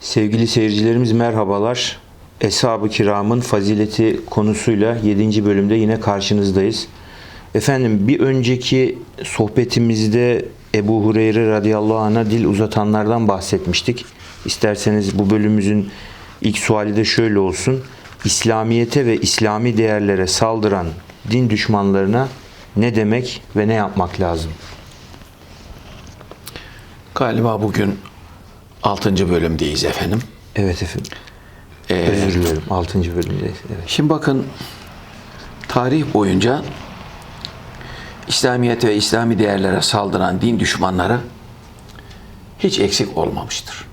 Sevgili seyircilerimiz merhabalar. Eshab-ı kiramın fazileti konusuyla 7. bölümde yine karşınızdayız. Efendim bir önceki sohbetimizde Ebu Hureyre radıyallahu anh'a dil uzatanlardan bahsetmiştik. İsterseniz bu bölümümüzün ilk suali de şöyle olsun. İslamiyete ve İslami değerlere saldıran din düşmanlarına ne demek ve ne yapmak lazım? Galiba bugün 6. bölümdeyiz efendim. Evet efendim. Ee, Özür dilerim. 6. bölümdeyiz. Evet. Şimdi bakın tarih boyunca İslamiyet ve İslami değerlere saldıran din düşmanları hiç eksik olmamıştır.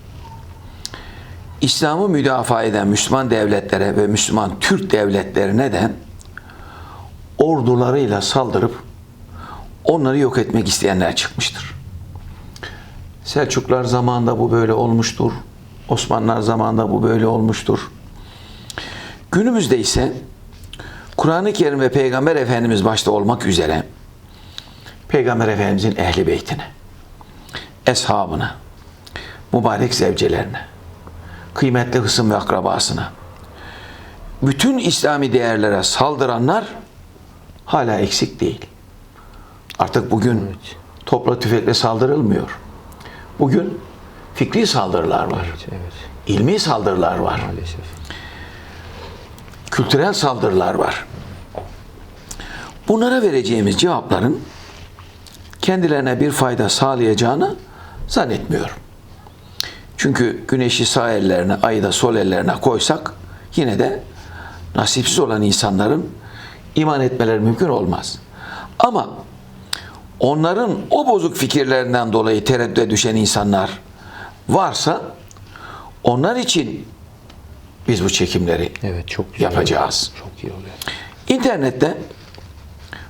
İslam'ı müdafaa eden Müslüman devletlere ve Müslüman Türk devletlerine de ordularıyla saldırıp onları yok etmek isteyenler çıkmıştır. Selçuklar zamanında bu böyle olmuştur. Osmanlılar zamanında bu böyle olmuştur. Günümüzde ise Kur'an-ı Kerim ve Peygamber Efendimiz başta olmak üzere Peygamber Efendimizin ehli beytine, eshabına, mübarek zevcelerine, kıymetli hısım ve akrabasına, bütün İslami değerlere saldıranlar hala eksik değil. Artık bugün topla tüfekle saldırılmıyor. Bugün fikri saldırılar var. Evet, evet. ilmi saldırılar var. Maalesef. kültürel saldırılar var. Bunlara vereceğimiz cevapların kendilerine bir fayda sağlayacağını zannetmiyorum. Çünkü güneşi sağ ellerine, ayı da sol ellerine koysak yine de nasipsiz olan insanların iman etmeleri mümkün olmaz. Ama onların o bozuk fikirlerinden dolayı tereddüte düşen insanlar varsa onlar için biz bu çekimleri Evet çok güzel. Yapacağız. Çok iyi oluyor. İnternette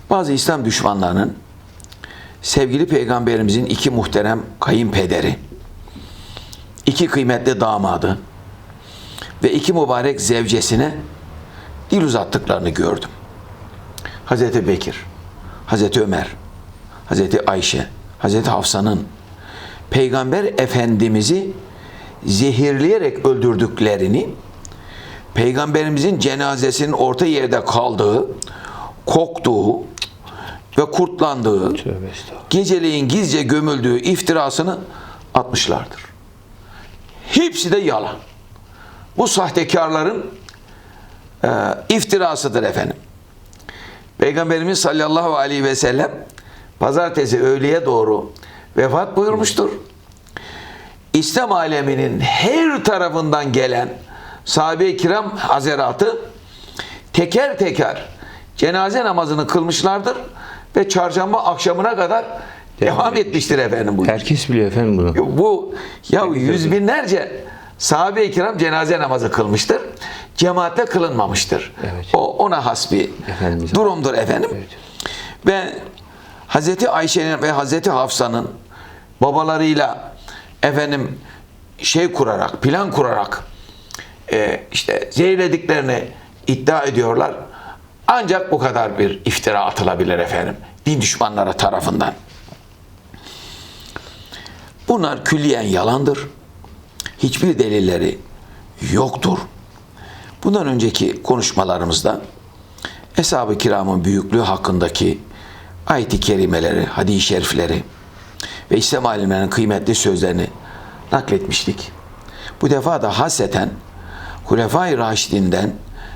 bazı İslam düşmanlarının sevgili peygamberimizin iki muhterem kayınpederi, iki kıymetli damadı ve iki mübarek zevcesine dil uzattıklarını gördüm. Hazreti Bekir, Hazreti Ömer, Hazreti Ayşe, Hazreti Hafsa'nın Peygamber Efendimiz'i zehirleyerek öldürdüklerini Peygamberimizin cenazesinin orta yerde kaldığı, koktuğu ve kurtlandığı, geceleyin gizlice gömüldüğü iftirasını atmışlardır. Hepsi de yalan. Bu sahtekarların e, iftirasıdır efendim. Peygamberimiz sallallahu aleyhi ve sellem pazartesi öğleye doğru vefat buyurmuştur. İslam aleminin her tarafından gelen sahabe-i kiram hazeratı teker teker cenaze namazını kılmışlardır ve çarşamba akşamına kadar devam etmiştir efendim bu. Herkes biliyor efendim bunu. Bu ya yüz binlerce sahabe-i kiram cenaze namazı kılmıştır. Cemaatle kılınmamıştır. Evet. O ona has bir Efendimiz- durumdur efendim. Evet. Ve Hazreti Ayşe'nin ve Hazreti Hafsa'nın babalarıyla efendim şey kurarak, plan kurarak e, işte zehirlediklerini iddia ediyorlar. Ancak bu kadar bir iftira atılabilir efendim. Din düşmanları tarafından. Bunlar külliyen yalandır. Hiçbir delilleri yoktur. Bundan önceki konuşmalarımızda Eshab-ı kiramın büyüklüğü hakkındaki ayet-i kerimeleri, hadis-i şerifleri ve İslam alimlerinin kıymetli sözlerini nakletmiştik. Bu defa da haseten Hulefai Raşidinden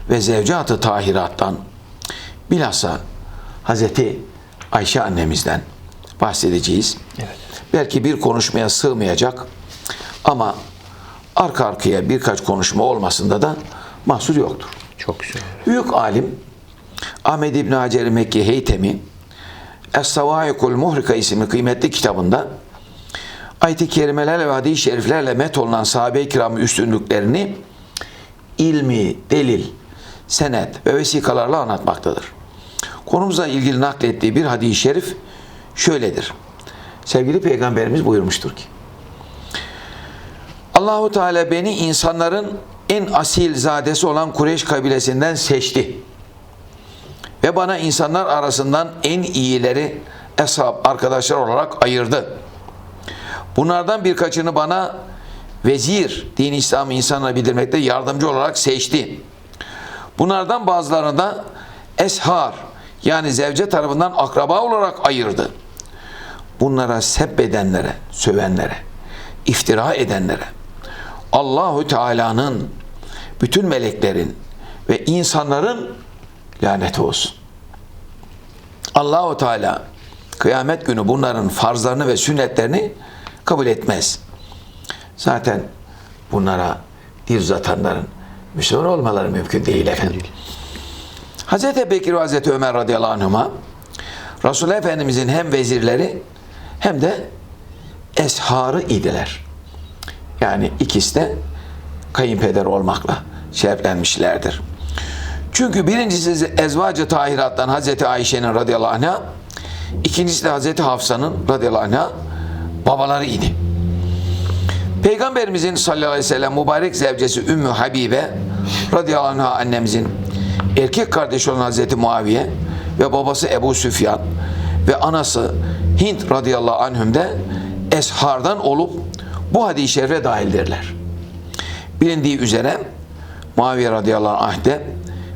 ve Zevcat-ı Tahirat'tan bilhassa Hazreti Ayşe annemizden bahsedeceğiz. Evet. Belki bir konuşmaya sığmayacak ama arka arkaya birkaç konuşma olmasında da mahsur yoktur. Çok güzel. Büyük alim Ahmed İbn Hacer Mekki Heytemi Es-Savaikul Muhrika isimli kıymetli kitabında ayet-i kerimelerle ve hadis-i şeriflerle met olunan sahabe-i kiramın üstünlüklerini ilmi, delil, senet ve vesikalarla anlatmaktadır. Konumuzla ilgili naklettiği bir hadis-i şerif şöyledir. Sevgili Peygamberimiz buyurmuştur ki Allahu Teala beni insanların en asil zadesi olan Kureyş kabilesinden seçti. Ve bana insanlar arasından en iyileri eshab arkadaşlar olarak ayırdı. Bunlardan birkaçını bana vezir, din İslam'ı insanlara bildirmekte yardımcı olarak seçti. Bunlardan bazılarını da eshar yani zevce tarafından akraba olarak ayırdı. Bunlara sebbedenlere, sövenlere, iftira edenlere Allahü Teala'nın bütün meleklerin ve insanların laneti olsun. Allahu Teala kıyamet günü bunların farzlarını ve sünnetlerini kabul etmez. Zaten bunlara dil uzatanların Müslüman olmaları mümkün değil efendim. Hazreti Bekir ve Hazreti Ömer radıyallahu anhuma Resulullah Efendimizin hem vezirleri hem de esharı idiler. Yani ikisi de kayınpeder olmakla şereflenmişlerdir. Çünkü birincisi Ezvacı Tahirat'tan Hazreti Ayşe'nin radıyallahu anh'a, ikincisi de Hazreti Hafsa'nın radıyallahu anh'a babaları idi. Peygamberimizin sallallahu aleyhi ve sellem mübarek zevcesi Ümmü Habibe radıyallahu anh'a annemizin erkek kardeşi olan Hazreti Muaviye ve babası Ebu Süfyan ve anası Hint radıyallahu anhüm de eshardan olup bu hadis-i şerife dahildirler. Bilindiği üzere Muaviye radıyallahu anh de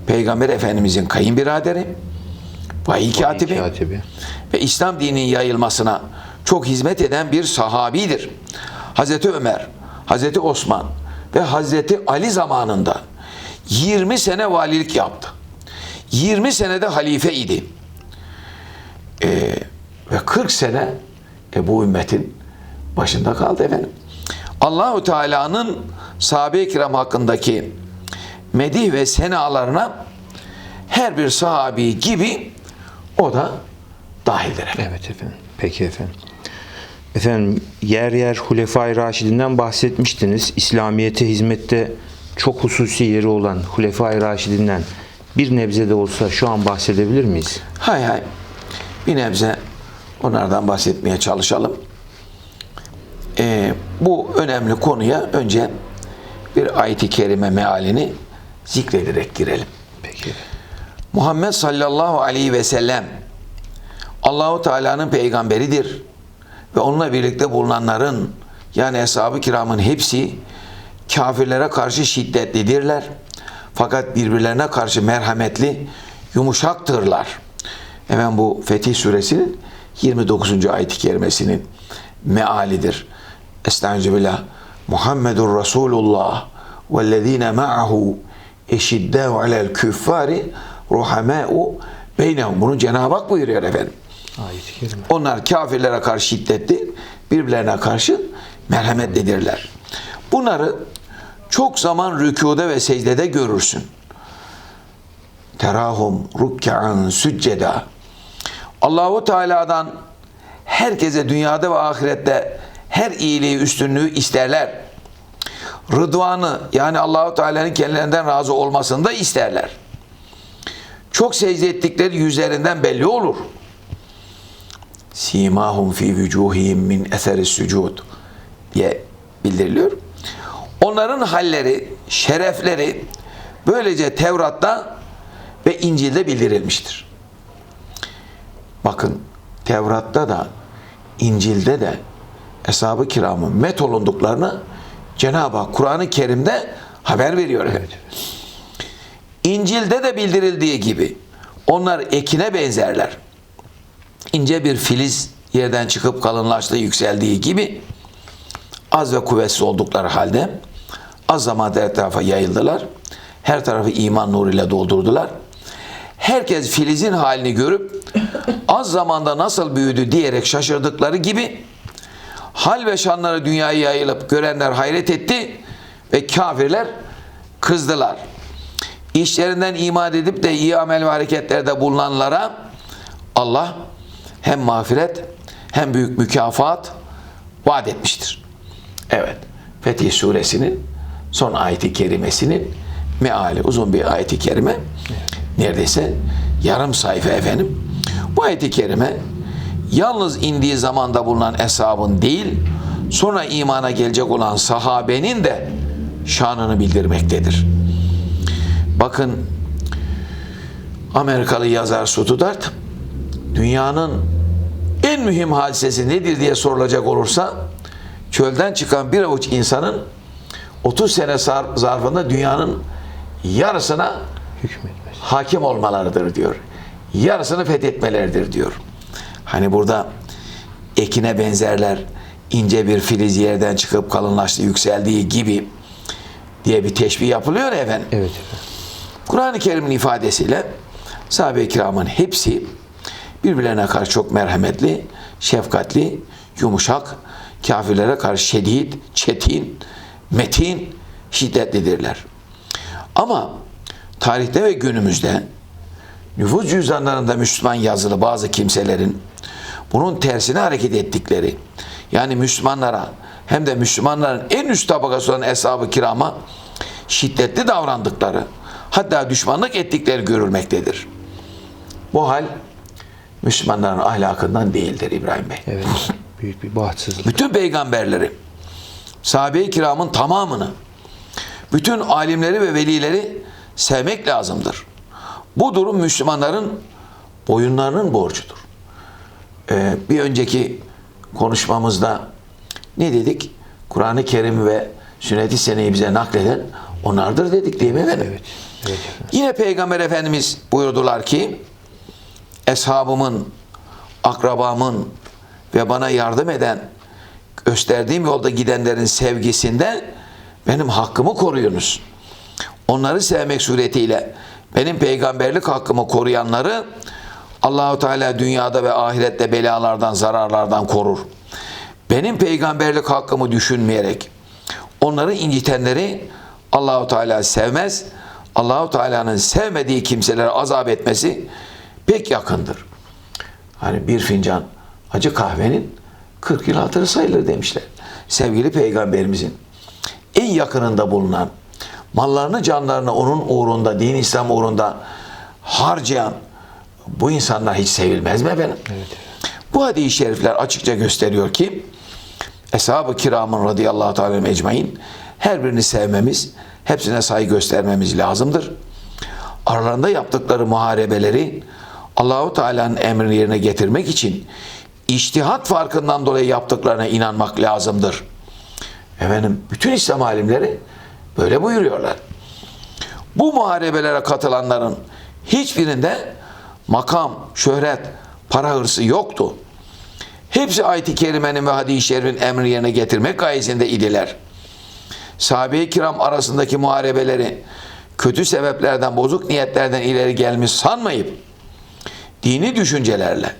Peygamber Efendimizin kayınbiraderi, vahiy katibi Katibi. ve İslam dininin yayılmasına çok hizmet eden bir sahabidir. Hazreti Ömer, Hazreti Osman ve Hazreti Ali zamanında 20 sene valilik yaptı. 20 senede halife idi. Ee, ve 40 sene e, bu ümmetin başında kaldı efendim. Allahu Teala'nın sahabe-i kiram hakkındaki medih ve senalarına her bir sahabi gibi o da dahildir efendim. Evet efendim. Peki efendim. Efendim yer yer Hulefai Raşidinden bahsetmiştiniz. İslamiyete hizmette çok hususi yeri olan Hulefai Raşidinden bir nebze de olsa şu an bahsedebilir miyiz? Hay hay. Bir nebze onlardan bahsetmeye çalışalım. Ee, bu önemli konuya önce bir ayet-i kerime mealini zikrederek girelim. Peki. Muhammed sallallahu aleyhi ve sellem Allahu Teala'nın peygamberidir ve onunla birlikte bulunanların yani eshab-ı kiramın hepsi kafirlere karşı şiddetlidirler. Fakat birbirlerine karşı merhametli, yumuşaktırlar. Hemen bu Fetih Suresinin 29. ayet-i kerimesinin mealidir. Estağfirullah. Muhammedur Resulullah vellezine ma'ahu eşiddâhu alel küffari ruhamâ'u beynehum. Bunu Cenab-ı Hak buyuruyor efendim. Onlar kafirlere karşı şiddetli, birbirlerine karşı merhametlidirler. Bunları çok zaman rükuda ve secdede görürsün. Terahum rukkan sücceda. Allahu Teala'dan herkese dünyada ve ahirette her iyiliği üstünlüğü isterler. Rıdvanı yani Allahu Teala'nın kendilerinden razı olmasını da isterler. Çok secde ettikleri yüzlerinden belli olur. Simahum fi vücuhihim min eseri sucud diye bildiriliyor. Onların halleri, şerefleri böylece Tevrat'ta ve İncil'de bildirilmiştir. Bakın Tevrat'ta da İncil'de de Eshab-ı Kiram'ın met olunduklarını Cenab-ı Hak Kur'an-ı Kerim'de haber veriyor. Evet. İncil'de de bildirildiği gibi onlar ekine benzerler. İnce bir filiz yerden çıkıp kalınlaştığı yükseldiği gibi az ve kuvvetsiz oldukları halde az zamanda etrafa yayıldılar. Her tarafı iman nuruyla doldurdular. Herkes filizin halini görüp az zamanda nasıl büyüdü diyerek şaşırdıkları gibi hal ve şanları dünyaya yayılıp görenler hayret etti ve kafirler kızdılar. İşlerinden iman edip de iyi amel ve hareketlerde bulunanlara Allah hem mağfiret hem büyük mükafat vaat etmiştir. Evet. Fetih suresinin son ayeti kerimesinin meali uzun bir ayeti kerime. Neredeyse yarım sayfa efendim. Bu ayeti kerime yalnız indiği zamanda bulunan eshabın değil, sonra imana gelecek olan sahabenin de şanını bildirmektedir. Bakın Amerikalı yazar Sutudart dünyanın en mühim hadisesi nedir diye sorulacak olursa çölden çıkan bir avuç insanın 30 sene zar- zarfında dünyanın yarısına Hükmetmez. hakim olmalarıdır diyor. Yarısını fethetmeleridir diyor. Hani burada ekine benzerler ince bir filiz yerden çıkıp kalınlaştı yükseldiği gibi diye bir teşbih yapılıyor ya efendim. Evet. Kur'an-ı Kerim'in ifadesiyle sahabe-i kiramın hepsi birbirlerine karşı çok merhametli, şefkatli, yumuşak, kafirlere karşı şedid, çetin, metin, şiddetlidirler. Ama tarihte ve günümüzde nüfus cüzdanlarında Müslüman yazılı bazı kimselerin bunun tersine hareket ettikleri yani Müslümanlara hem de Müslümanların en üst tabakası olan eshab-ı kirama şiddetli davrandıkları hatta düşmanlık ettikleri görülmektedir. Bu hal Müslümanların ahlakından değildir İbrahim Bey. Evet. Büyük bir bahtsızlık. Bütün peygamberleri, sahabe-i kiramın tamamını, bütün alimleri ve velileri sevmek lazımdır. Bu durum Müslümanların boyunlarının borcudur. Ee, bir önceki konuşmamızda ne dedik? Kur'an-ı Kerim ve sünnet-i seneyi bize nakleden onlardır dedik değil mi efendim? Evet. Evet. Yine Peygamber Efendimiz buyurdular ki eshabımın, akrabamın ve bana yardım eden gösterdiğim yolda gidenlerin sevgisinden benim hakkımı koruyunuz. Onları sevmek suretiyle benim peygamberlik hakkımı koruyanları Allahu Teala dünyada ve ahirette belalardan, zararlardan korur. Benim peygamberlik hakkımı düşünmeyerek onları incitenleri Allahu Teala sevmez. Allahu Teala'nın sevmediği kimselere azap etmesi pek yakındır. Hani bir fincan acı kahvenin 40 yıl hatırı sayılır demişler. Sevgili peygamberimizin en yakınında bulunan mallarını canlarını onun uğrunda, din İslam uğrunda harcayan bu insanlar hiç sevilmez mi efendim? Bu hadis-i şerifler açıkça gösteriyor ki Eshab-ı kiramın radıyallahu teala ecmain her birini sevmemiz, hepsine saygı göstermemiz lazımdır. Aralarında yaptıkları muharebeleri Allahu Teala'nın emrini yerine getirmek için içtihat farkından dolayı yaptıklarına inanmak lazımdır. Efendim bütün İslam alimleri böyle buyuruyorlar. Bu muharebelere katılanların hiçbirinde makam, şöhret, para hırsı yoktu. Hepsi ayet-i kerimenin ve hadis-i şerifin emrini yerine getirmek gayesinde idiler. Sahabe-i kiram arasındaki muharebeleri kötü sebeplerden, bozuk niyetlerden ileri gelmiş sanmayıp dini düşüncelerle,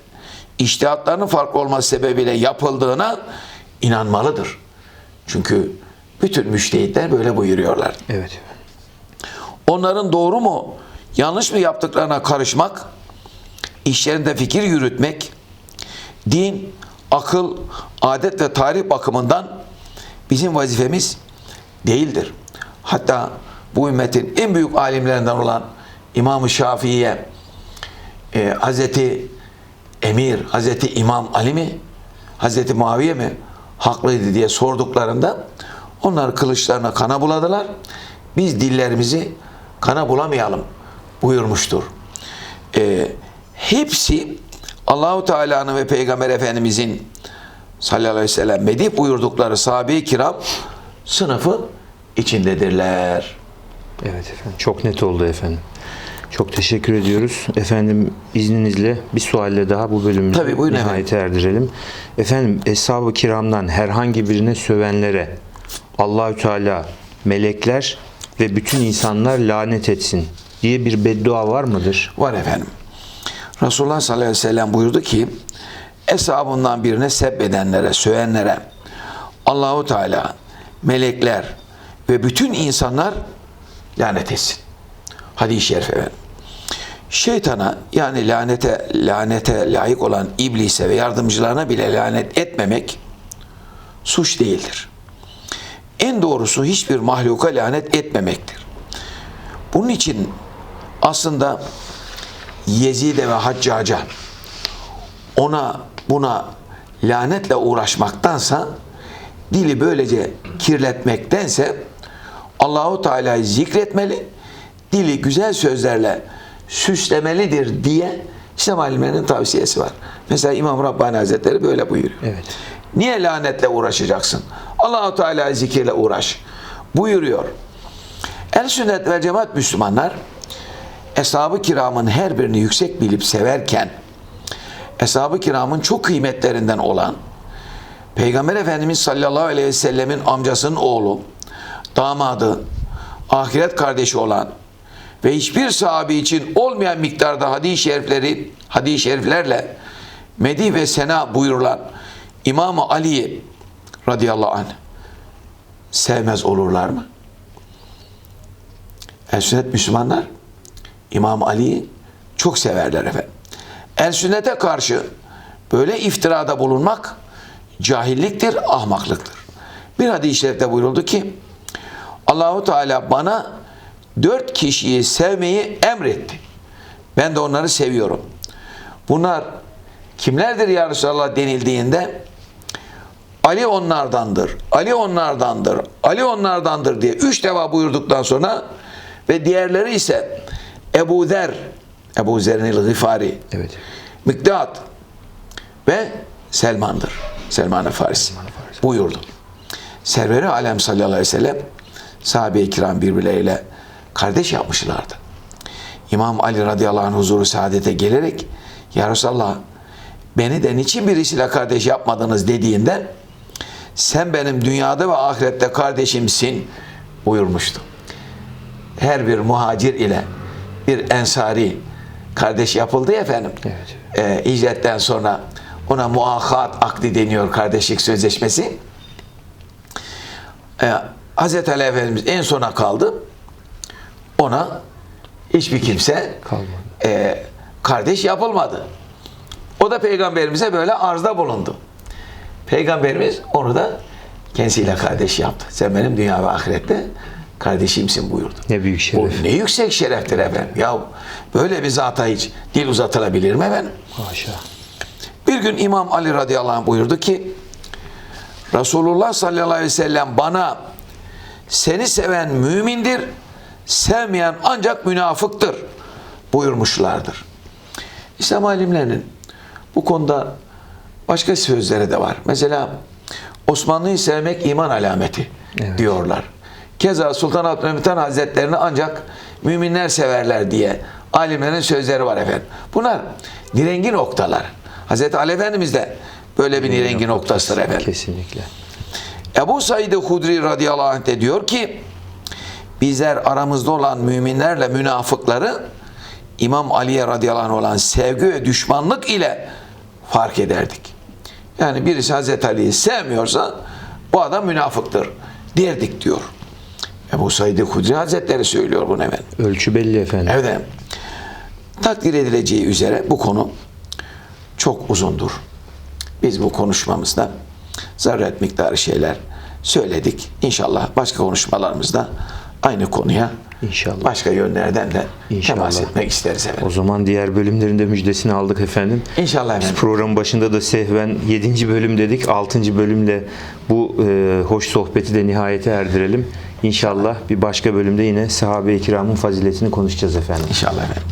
iştihatlarının farklı olması sebebiyle yapıldığına inanmalıdır. Çünkü bütün müştehitler böyle buyuruyorlar. Evet. Onların doğru mu, yanlış mı yaptıklarına karışmak, işlerinde fikir yürütmek, din, akıl, adet ve tarih bakımından bizim vazifemiz değildir. Hatta bu ümmetin en büyük alimlerinden olan İmam-ı Şafii'ye e, Hazreti Emir, Hazreti İmam Ali mi, Hazreti Muaviye mi haklıydı diye sorduklarında onlar kılıçlarına kana buladılar. Biz dillerimizi kana bulamayalım buyurmuştur. E, hepsi Allahu Teala'nın ve Peygamber Efendimizin sallallahu aleyhi ve sellem medih buyurdukları sahabe-i kiram sınıfı içindedirler. Evet efendim. Çok net oldu efendim. Çok teşekkür ediyoruz. Efendim izninizle bir sualle daha bu bölümümüzü Tabii, nihayete erdirelim. Efendim Eshab-ı Kiram'dan herhangi birine sövenlere Allahü Teala, melekler ve bütün insanlar lanet etsin diye bir beddua var mıdır? Var efendim. Resulullah sallallahu aleyhi ve sellem buyurdu ki eshabından birine sebbedenlere, sövenlere Allahu Teala, melekler ve bütün insanlar lanet etsin. Hadis-i şerif efendim. Şeytana yani lanete lanete layık olan iblise ve yardımcılarına bile lanet etmemek suç değildir. En doğrusu hiçbir mahluka lanet etmemektir. Bunun için aslında Yezid'e ve Haccaca ona buna lanetle uğraşmaktansa dili böylece kirletmektense Allahu Teala'yı zikretmeli, dili güzel sözlerle süslemelidir diye İslam alimlerinin tavsiyesi var. Mesela İmam Rabbani Hazretleri böyle buyuruyor. Evet. Niye lanetle uğraşacaksın? Allahu Teala zikirle uğraş. buyuruyor. El sünnet ve cemaat Müslümanlar Eshab-ı kiramın her birini yüksek bilip severken Eshab-ı kiramın çok kıymetlerinden olan Peygamber Efendimiz sallallahu aleyhi ve sellemin amcasının oğlu, damadı, ahiret kardeşi olan ve hiçbir sahabi için olmayan miktarda hadis-i şerifleri, hadis-i şeriflerle medih ve sena buyurulan İmam-ı Ali'yi radıyallahu anh sevmez olurlar mı? El sünnet Müslümanlar İmam Ali'yi çok severler efendim. El sünnete karşı böyle iftirada bulunmak cahilliktir, ahmaklıktır. Bir hadis-i şerifte buyuruldu ki Allahu Teala bana dört kişiyi sevmeyi emretti. Ben de onları seviyorum. Bunlar kimlerdir ya Resulallah denildiğinde Ali onlardandır, Ali onlardandır, Ali onlardandır diye üç defa buyurduktan sonra ve diğerleri ise Ebu Zer, Ebu Zer'in Gıfari, Evet. Miktat ve Selman'dır. Selman-ı Farisi buyurdu. Serveri Alem sallallahu aleyhi ve sellem sahabe-i kiram birbirleriyle kardeş yapmışlardı. İmam Ali radıyallahu anh huzuru saadete gelerek Ya Resulallah beni de niçin birisiyle kardeş yapmadınız dediğinde sen benim dünyada ve ahirette kardeşimsin buyurmuştu. Her bir muhacir ile bir ensari kardeş yapıldı ya efendim. Evet. Ee, hicretten sonra ona muahat akdi deniyor kardeşlik sözleşmesi. Ee, Hazreti Ali Efendimiz en sona kaldı. Ona hiçbir kimse Kalmadı. e, kardeş yapılmadı. O da peygamberimize böyle arzda bulundu. Peygamberimiz onu da kendisiyle kardeş yaptı. Sen benim dünya ve ahirette kardeşimsin buyurdu. Ne büyük şeref. Bu ne yüksek şereftir efendim. Ya böyle bir zata hiç dil uzatılabilir mi efendim? Haşa. Bir gün İmam Ali radıyallahu anh buyurdu ki Resulullah sallallahu aleyhi ve sellem bana seni seven mümindir, sevmeyen ancak münafıktır buyurmuşlardır. İslam alimlerinin bu konuda başka sözleri de var. Mesela Osmanlı'yı sevmek iman alameti Evet. diyorlar. Keza Sultan Abdülhamit Han Hazretlerini ancak müminler severler diye alimlerin sözleri var efendim. Bunlar nirengi noktalar. Hazreti Ali Efendimiz de böyle bir nirengi noktasıdır efendim. Kesinlikle. Ebu Said Hudri radıyallahu anh de diyor ki bizler aramızda olan müminlerle münafıkları İmam Ali'ye radıyallahu anh olan sevgi ve düşmanlık ile fark ederdik. Yani birisi Hazreti Ali'yi sevmiyorsa bu adam münafıktır derdik diyor. Ebu Said Hudri Hazretleri söylüyor bunu efendim. Ölçü belli efendim. Evet. Takdir edileceği üzere bu konu çok uzundur. Biz bu konuşmamızda zaruret miktarı şeyler söyledik. İnşallah başka konuşmalarımızda aynı konuya İnşallah. başka yönlerden de İnşallah. temas etmek isteriz efendim. O zaman diğer bölümlerinde müjdesini aldık efendim. İnşallah Biz efendim. programın başında da sehven 7. bölüm dedik. 6. bölümle bu e, hoş sohbeti de nihayete erdirelim. İnşallah bir başka bölümde yine sahabe-i kiramın faziletini konuşacağız efendim. İnşallah efendim.